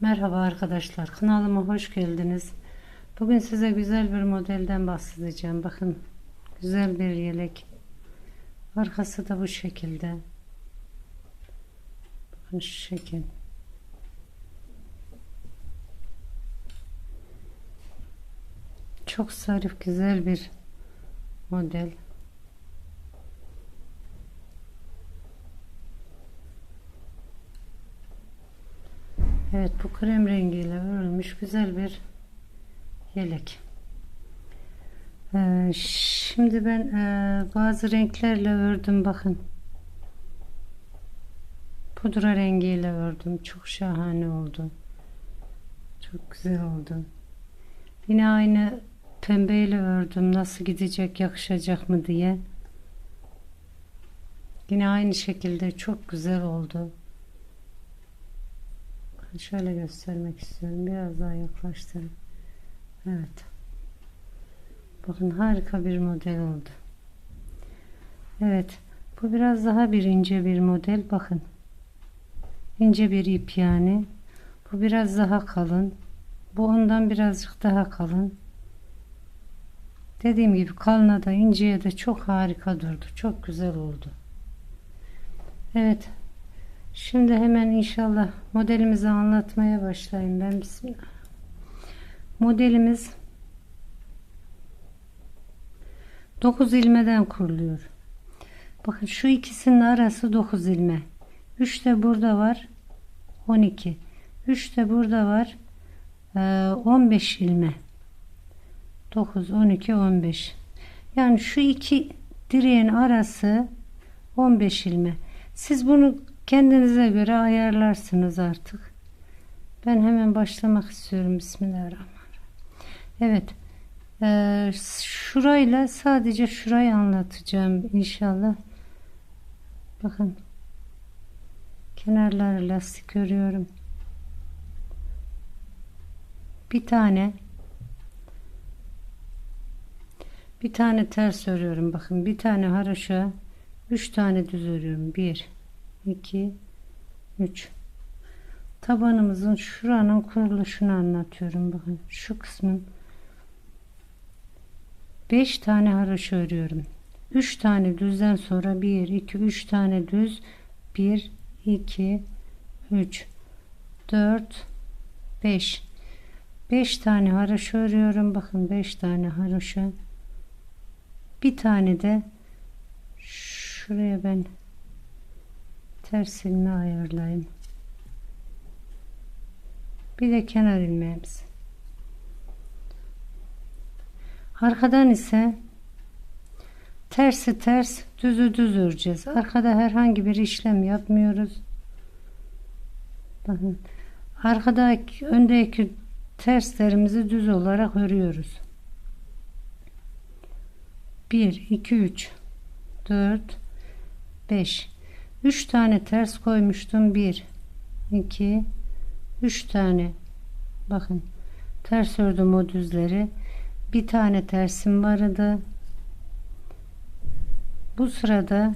Merhaba arkadaşlar kanalıma hoş geldiniz. Bugün size güzel bir modelden bahsedeceğim. Bakın güzel bir yelek. Arkası da bu şekilde. Bakın şu şekil. Çok zarif güzel bir model. Evet bu krem rengiyle örülmüş güzel bir yelek. Ee, şimdi ben e, bazı renklerle ördüm bakın. Pudra rengiyle ördüm. Çok şahane oldu. Çok güzel oldu. Yine aynı pembeyle ördüm. Nasıl gidecek, yakışacak mı diye. Yine aynı şekilde çok güzel oldu. Şöyle göstermek istiyorum. Biraz daha yaklaştırın. Evet. Bakın harika bir model oldu. Evet. Bu biraz daha bir ince bir model. Bakın. İnce bir ip yani. Bu biraz daha kalın. Bu ondan birazcık daha kalın. Dediğim gibi kalına da inceye de çok harika durdu. Çok güzel oldu. Evet. Şimdi hemen inşallah modelimizi anlatmaya başlayayım ben. Bismillah. Modelimiz 9 ilmeden kuruluyor. Bakın şu ikisinin arası 9 ilme. 3 de burada var. 12. 3 de burada var. 15 ilme. 9, 12, 15. Yani şu iki direğin arası 15 ilme. Siz bunu kendinize göre ayarlarsınız artık. Ben hemen başlamak istiyorum. Bismillahirrahmanirrahim. Evet. Ee, şurayla sadece şurayı anlatacağım inşallah. Bakın. Kenarları lastik örüyorum. Bir tane bir tane ters örüyorum. Bakın bir tane haroşa üç tane düz örüyorum. Bir 2 3 tabanımızın şuranın kuruluşunu anlatıyorum bakın. Şu kısmın 5 tane haroşa örüyorum. 3 tane düzden sonra 1 2 3 tane düz 1 2 3 4 5 5 tane haroşa örüyorum. Bakın 5 tane haroşa bir tane de şuraya ben ters ilmeği ayarlayayım. Bir de kenar ilmeğimiz. Arkadan ise tersi ters düzü düz öreceğiz. Arkada herhangi bir işlem yapmıyoruz. Bakın arkadaki öndeki terslerimizi düz olarak örüyoruz. 1 2 3 4 5 3 tane ters koymuştum. 1 2 3 tane. Bakın ters ördüm o düzleri bir tane tersim vardı. Bu sırada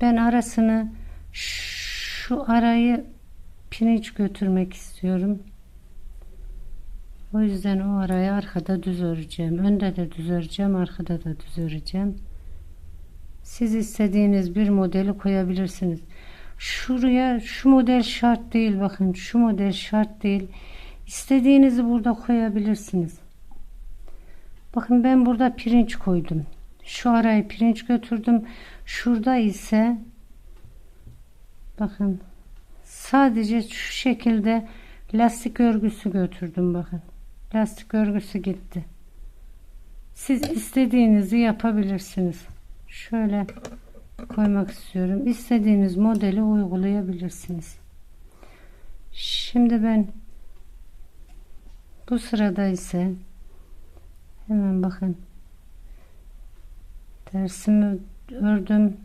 ben arasını şu arayı pirinç götürmek istiyorum. O yüzden o arayı arkada düz öreceğim. Önde de düz öreceğim arkada da düz öreceğim siz istediğiniz bir modeli koyabilirsiniz. Şuraya şu model şart değil bakın şu model şart değil. İstediğinizi burada koyabilirsiniz. Bakın ben burada pirinç koydum. Şu arayı pirinç götürdüm. Şurada ise bakın sadece şu şekilde lastik örgüsü götürdüm bakın. Lastik örgüsü gitti. Siz istediğinizi yapabilirsiniz şöyle koymak istiyorum. İstediğiniz modeli uygulayabilirsiniz. Şimdi ben bu sırada ise hemen bakın tersimi ördüm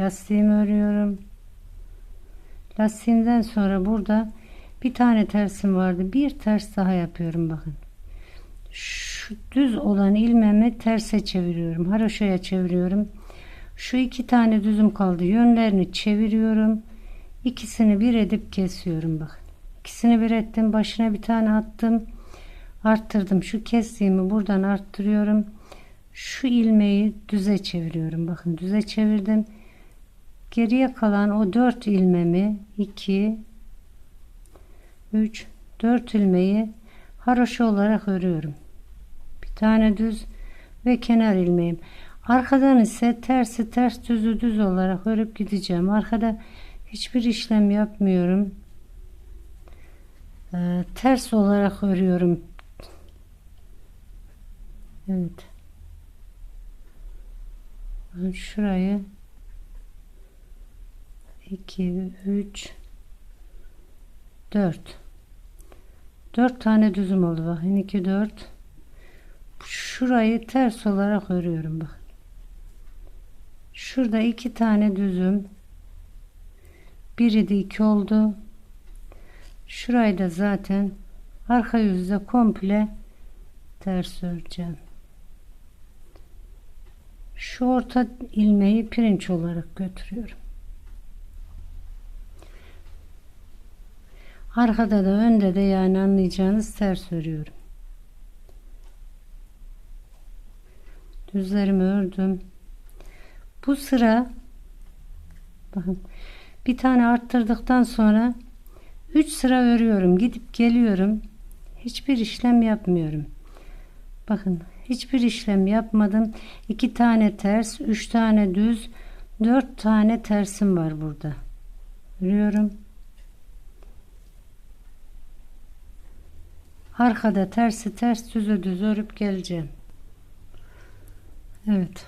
lastiğimi örüyorum lastiğimden sonra burada bir tane tersim vardı bir ters daha yapıyorum bakın şu düz olan ilmemi terse çeviriyorum haroşaya çeviriyorum şu iki tane düzüm kaldı yönlerini çeviriyorum ikisini bir edip kesiyorum bakın İkisini bir ettim. Başına bir tane attım. Arttırdım. Şu kestiğimi buradan arttırıyorum. Şu ilmeği düze çeviriyorum. Bakın düze çevirdim. Geriye kalan o 4 ilmemi 2 3 4 ilmeği haroşa olarak örüyorum. Tane düz ve kenar ilmeğim. Arkadan ise tersi ters düzü düz olarak örüp gideceğim. Arkada hiçbir işlem yapmıyorum. Ee, ters olarak örüyorum. Evet. Şurayı 2 3 4 4 tane düzüm oldu bakın 2 4 şurayı ters olarak örüyorum bakın şurada iki tane düzüm. Biri de 2 oldu. Şurayı da zaten arka yüzde komple ters öreceğim. Şu orta ilmeği pirinç olarak götürüyorum. Arkada da önde de yani anlayacağınız ters örüyorum. Düzlerimi ördüm. Bu sıra bakın bir tane arttırdıktan sonra 3 sıra örüyorum. Gidip geliyorum. Hiçbir işlem yapmıyorum. Bakın hiçbir işlem yapmadım. 2 tane ters, 3 tane düz, 4 tane tersim var burada. Örüyorum. Arkada tersi ters düzü düz örüp geleceğim. Evet.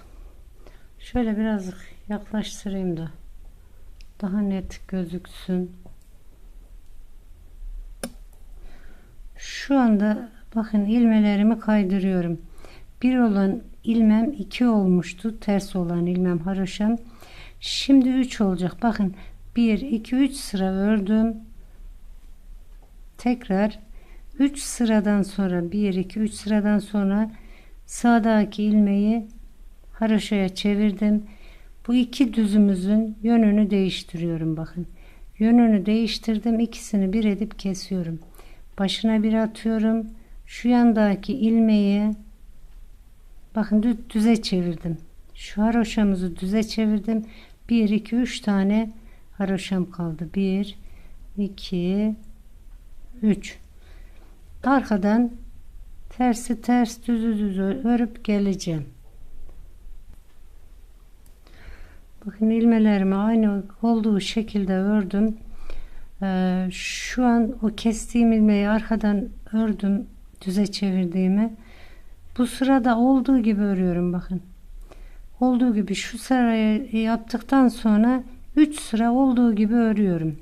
Şöyle birazcık yaklaştırayım da daha net gözüksün. Şu anda bakın ilmelerimi kaydırıyorum. Bir olan ilmem iki olmuştu. Ters olan ilmem haroşam. Şimdi üç olacak. Bakın bir iki üç sıra ördüm. Tekrar 3 sıradan sonra 1 2 3 sıradan sonra sağdaki ilmeği haroşaya çevirdim. Bu iki düzümüzün yönünü değiştiriyorum bakın. Yönünü değiştirdim. ikisini bir edip kesiyorum. Başına bir atıyorum. Şu yandaki ilmeği bakın düze çevirdim. Şu haroşamızı düze çevirdim. 1 2 3 tane haroşam kaldı. 1 2 3 arkadan tersi ters düzü düzü örüp geleceğim. Bakın ilmelerimi aynı olduğu şekilde ördüm. Ee, şu an o kestiğim ilmeği arkadan ördüm düze çevirdiğimi. Bu sırada olduğu gibi örüyorum bakın. Olduğu gibi şu sırayı yaptıktan sonra 3 sıra olduğu gibi örüyorum.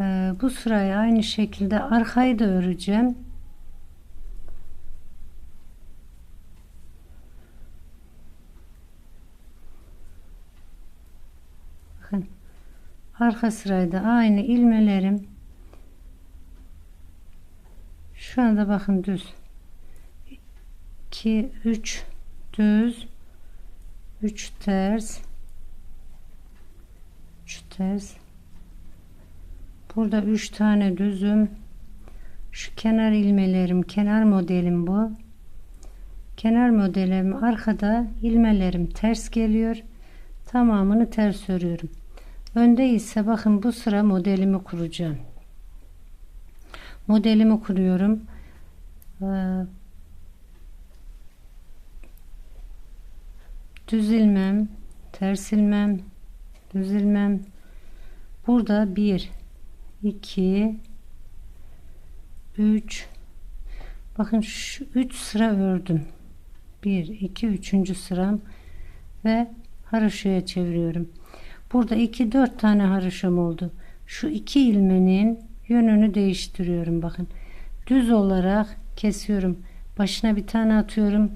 Ee, bu sırayı aynı şekilde arkayı da öreceğim. Bakın arka sırayda aynı ilmelerim şu anda bakın düz 2 3 düz 3 ters 3 ters Burada üç tane düzüm. Şu kenar ilmelerim, kenar modelim bu. Kenar modelim arkada ilmelerim ters geliyor. Tamamını ters örüyorum. Önde ise bakın bu sıra modelimi kuracağım. Modelimi kuruyorum. Ee, düz ilmem, ters ilmem, düz ilmem. Burada bir 2 3 bakın şu 3 sıra ördüm 1 2 3. sıram ve haroşaya çeviriyorum burada 2 4 tane haroşam oldu şu iki ilmenin yönünü değiştiriyorum bakın düz olarak kesiyorum başına bir tane atıyorum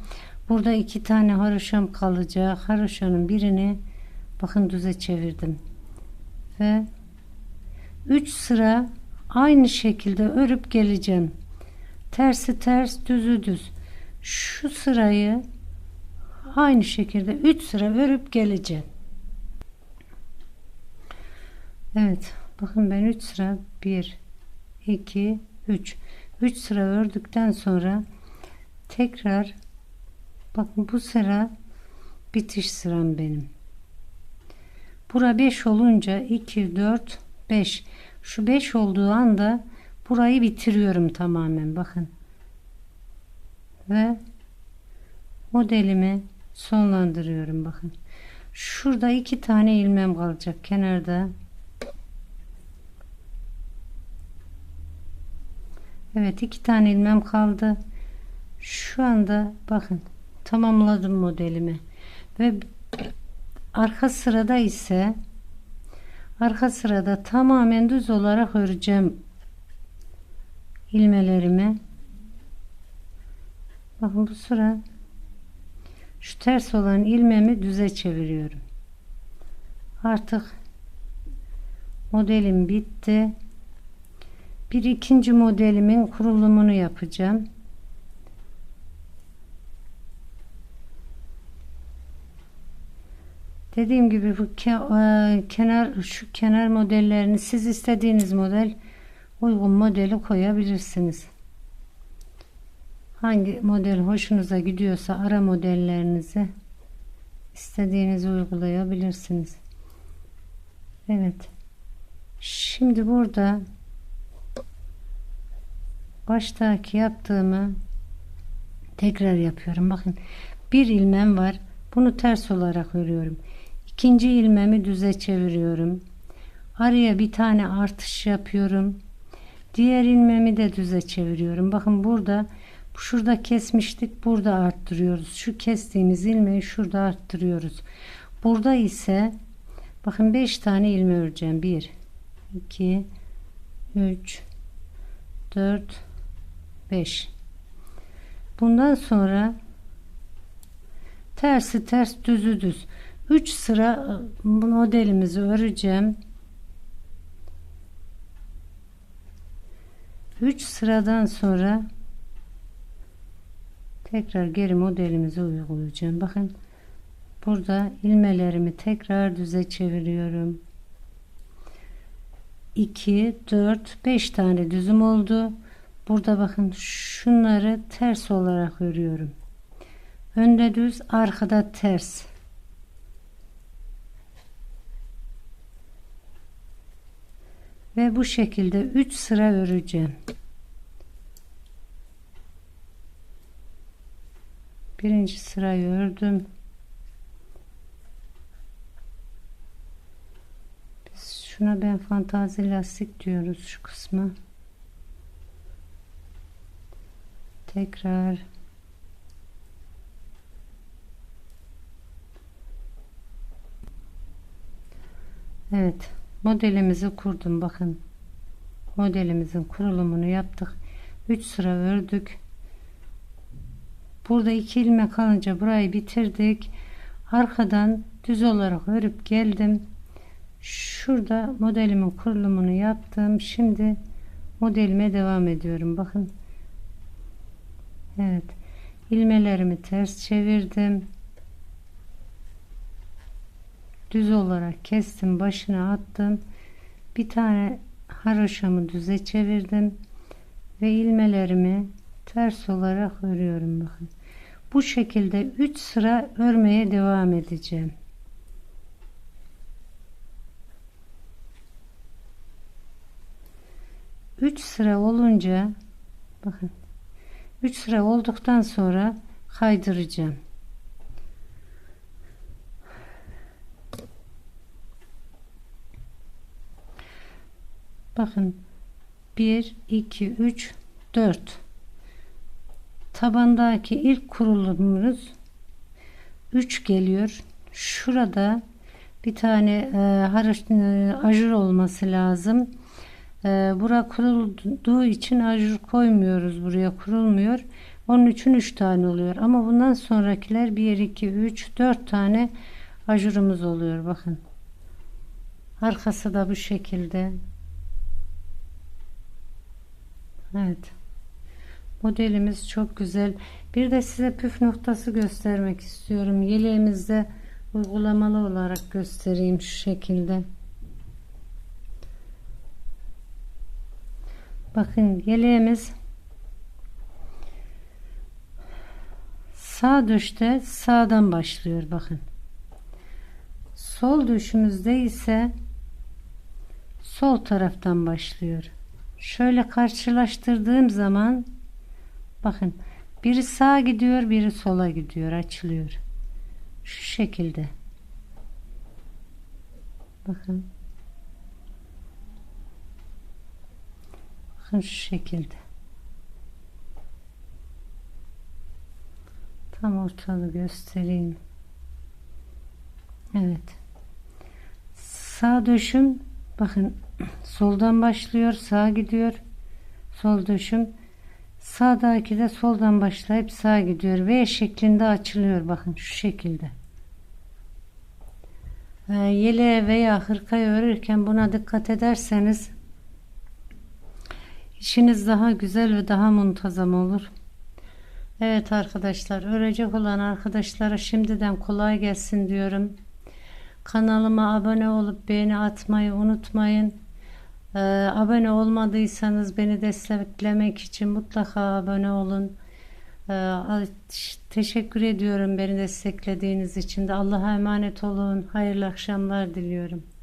burada iki tane haroşam kalacak haroşanın birini bakın düze çevirdim ve 3 sıra aynı şekilde örüp geleceğim. Tersi ters, düzü düz. Şu sırayı aynı şekilde 3 sıra örüp geleceğim. Evet. Bakın ben 3 sıra 1 2 3 3 sıra ördükten sonra tekrar bakın bu sıra bitiş sıram benim. Bura 5 olunca 2 4 5 şu 5 olduğu anda burayı bitiriyorum tamamen bakın. Ve modelimi sonlandırıyorum bakın. Şurada iki tane ilmem kalacak kenarda Evet iki tane ilmem kaldı. Şu anda bakın tamamladım modelimi. Ve arka sırada ise arka sırada tamamen düz olarak öreceğim ilmelerimi. Bakın bu sıra şu ters olan ilmemi düze çeviriyorum. Artık modelim bitti bir ikinci modelimin kurulumunu yapacağım. Dediğim gibi bu e, kenar şu kenar modellerini siz istediğiniz model uygun modeli koyabilirsiniz. Hangi model hoşunuza gidiyorsa ara modellerinizi istediğinizi uygulayabilirsiniz. Evet. Şimdi burada baştaki yaptığımı tekrar yapıyorum. Bakın bir ilmem var. Bunu ters olarak örüyorum. İkinci ilmemi düze çeviriyorum. Araya bir tane artış yapıyorum. Diğer ilmemi de düze çeviriyorum. Bakın burada şurada kesmiştik burada arttırıyoruz. Şu kestiğimiz ilmeği şurada arttırıyoruz. Burada ise bakın 5 tane ilme öreceğim. 1 2 3 4 5 bundan sonra tersi ters düzü düz. 3 sıra modelimizi öreceğim. 3 sıradan sonra tekrar geri modelimizi uygulayacağım. Bakın burada ilmelerimi tekrar düze çeviriyorum. 2 4 5 tane düzüm oldu burada bakın şunları ters olarak örüyorum. Önde düz arkada ters. Ve bu şekilde 3 sıra öreceğim. Birinci sırayı ördüm. Şuna ben fantazi lastik diyoruz şu kısmı tekrar. Evet modelimizi kurdum bakın. Modelimizin kurulumunu yaptık. 3 sıra ördük. Burada iki ilmek kalınca burayı bitirdik. Arkadan düz olarak örüp geldim. Şurada modelimin kurulumunu yaptım. Şimdi modelime devam ediyorum. Bakın Evet. İlmelerimi ters çevirdim. Düz olarak kestim başına attım. Bir tane haroşamı düze çevirdim ve ilmelerimi ters olarak örüyorum bakın. Bu şekilde 3 sıra örmeye devam edeceğim. Üç sıra olunca bakın 3 sıra olduktan sonra kaydıracağım. Bakın 1 2 3 4 tabandaki ilk kurulumumuz 3 geliyor. Şurada bir tane e, haraç, e, ajur olması lazım e, bura kurulduğu için ajur koymuyoruz buraya kurulmuyor onun için 3 tane oluyor ama bundan sonrakiler 1 2 3 4 tane ajurumuz oluyor bakın arkası da bu şekilde Evet. Modelimiz çok güzel. Bir de size püf noktası göstermek istiyorum. Yeleğimizde uygulamalı olarak göstereyim şu şekilde. Bakın yeleğimiz sağ düşte sağdan başlıyor bakın. Sol düşümüzde ise sol taraftan başlıyor. Şöyle karşılaştırdığım zaman bakın biri sağa gidiyor, biri sola gidiyor, açılıyor. Şu şekilde. Bakın. Bakın şu şekilde. Tam ortalı göstereyim. Evet. Sağ döşüm bakın soldan başlıyor, sağa gidiyor. Sol döşüm sağdaki de soldan başlayıp sağa gidiyor. V şeklinde açılıyor bakın şu şekilde. Ee, yeleğe veya hırkayı örürken buna dikkat ederseniz işiniz daha güzel ve daha muntazam olur. Evet arkadaşlar örecek olan arkadaşlara şimdiden kolay gelsin diyorum. Kanalıma abone olup beğeni atmayı unutmayın. Ee, abone olmadıysanız beni desteklemek için mutlaka abone olun. Ee, teşekkür ediyorum beni desteklediğiniz için de Allah'a emanet olun. Hayırlı akşamlar diliyorum.